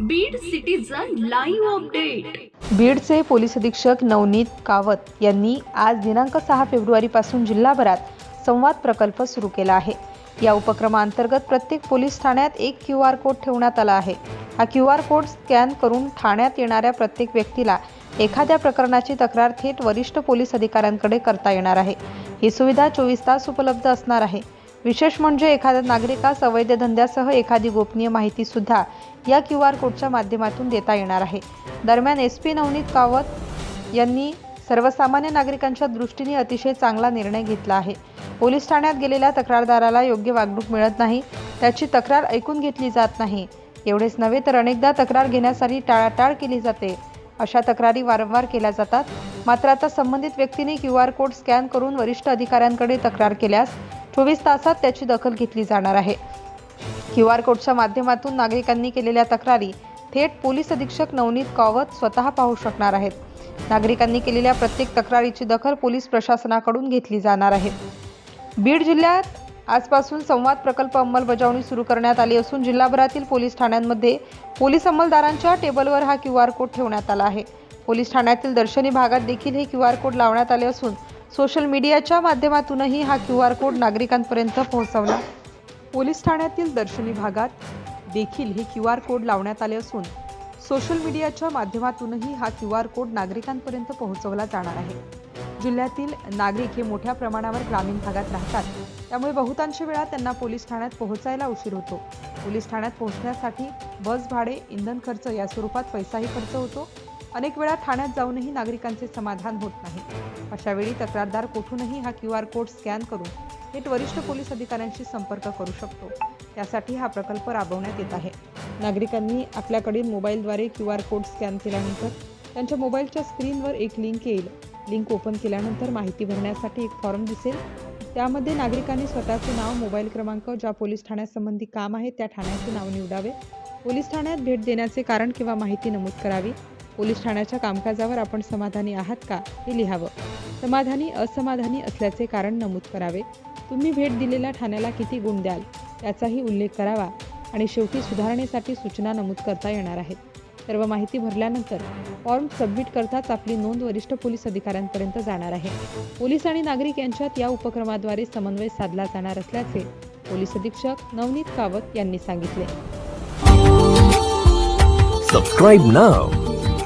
Beed citizen live update बीडचे police अधीक्षक नवनीत कावत यांनी आज दिनांक सहा फेब्रुवारीपासून जिल्हाभरात संवाद प्रकल्प सुरू केला आहे. या उपक्रमाअंतर्गत प्रत्येक पोलीस ठाण्यात एक क्यू आर कोड ठेवण्यात आला आहे. हा क्यू आर कोड स्कॅन करून ठाण्यात येणाऱ्या प्रत्येक व्यक्तीला एखाद्या प्रकरणाची तक्रार थेट वरिष्ठ पोलीस अधिकाऱ्यांकडे करता येणार आहे. ही सुविधा चोवीस तास उपलब्ध असणार आहे. विशेष म्हणजे एखाद्या नागरिकास अवैध धंद्यासह एखादी गोपनीय माहिती सुद्धा या क्यू आर कोडच्या माध्यमातून देता येणार आहे. दरम्यान एस पी नवनीत कावत यांनी सर्वसामान्य नागरिकांच्या दृष्टीने अतिशय चांगला निर्णय घेतला आहे. पोलीस ठाण्यात गेलेल्या तक्रारदाराला योग्य वागणूक मिळत नाही त्याची तक्रार ऐकून घेतली जात नाही. एवढेच नव्हे तर अनेकदा तक्रार घेण्यासाठी टाळाटाळ केली जाते. अशा तक्रारी वारंवार केल्या जातात. मात्र आता संबंधित व्यक्तीने क्यू आर कोड स्कॅन करून वरिष्ठ अधिकाऱ्यांकडे तक्रार केल्यास चोवीस तासात त्याची दखल घेतली जाणार आहे. क्यू आर कोडच्या माध्यमातून नागरिकांनी केलेल्या तक्रारी थेट पोलीस अधीक्षक नवनीत कावत स्वतः पाहू शकणार आहेत. नागरिकांनी केलेल्या प्रत्येक तक्रारीची दखल पोलीस प्रशासनाकडून घेतली जाणार आहे. बीड जिल्ह्यात आजपासून संवाद प्रकल्प अंमलबजावणी सुरू करण्यात आली असून जिल्हाभरातील पोलीस ठाण्यांमध्ये पोलीस अंमलदारांच्या टेबलवर हा क्यू आर कोड ठेवण्यात आला आहे. पोलीस ठाण्यातील दर्शनी भागात देखील हे क्यू आर कोड लावण्यात आले असून सोशल मीडियाच्या माध्यमातूनही हा क्यू आर कोड नागरिकांपर्यंत पोहोचवला. पोलीस ठाण्यातील दर्शनी भागात देखील हे क्यू आर कोड लावण्यात आले असून सोशल मीडियाच्या माध्यमातूनही हा क्यू आर कोड नागरिकांपर्यंत पोहोचवला जाणार आहे. जिल्ह्यातील नागरिक हे मोठ्या प्रमाणावर ग्रामीण भागात राहतात. त्यामुळे बहुतांश वेळा त्यांना पोलीस ठाण्यात पोहोचायला उशीर होतो. पोलीस ठाण्यात पोहोचण्यासाठी बस भाडे इंधन खर्च या स्वरूपात पैसाही खर्च होतो. अनेक वेळा ठाण्यात जाऊनही नागरिकांचे समाधान होत नाही. अशावेळी तक्रारदार कुठूनही हा क्यू आर कोड स्कॅन करून थेट वरिष्ठ पोलीस अधिकाऱ्यांशी संपर्क करू शकतो. त्यासाठी हा प्रकल्प राबवण्यात येत आहे. नागरिकांनी आपल्याकडील मोबाईलद्वारे क्यू आर कोड स्कॅन केल्यानंतर त्यांच्या मोबाईलच्या स्क्रीनवर एक लिंक येईल. लिंक ओपन केल्यानंतर माहिती भरण्यासाठी एक फॉर्म दिसेल. त्यामध्ये नागरिकांनी स्वतःचे नाव मोबाईल क्रमांक ज्या पोलीस ठाण्यासंबंधी काम आहे त्या ठाण्याचे नाव निवडावे. पोलीस ठाण्यात भेट देण्याचे कारण किंवा माहिती नमूद करावी. पोलीस ठाण्याच्या कामकाजावर आपण समाधानी आहात का हे लिहावं. समाधानी असमाधानी असल्याचे कारण नमूद करावे. तुम्ही भेट दिलेल्या ठाण्याला किती गुण द्याल याचाही उल्लेख करावा आणि शेवटी सुधारणेसाठी सूचना नमूद करता येणार आहेत. सर्व माहिती भरल्यानंतर फॉर्म सबमिट करताच आपली नोंद वरिष्ठ पोलीस अधिकाऱ्यांपर्यंत जाणार आहे. पोलीस आणि नागरिक यांच्यात या उपक्रमाद्वारे समन्वय साधला जाणार असल्याचे पोलीस अधीक्षक नवनीत कावत यांनी सांगितले. सबस्क्राईब नाव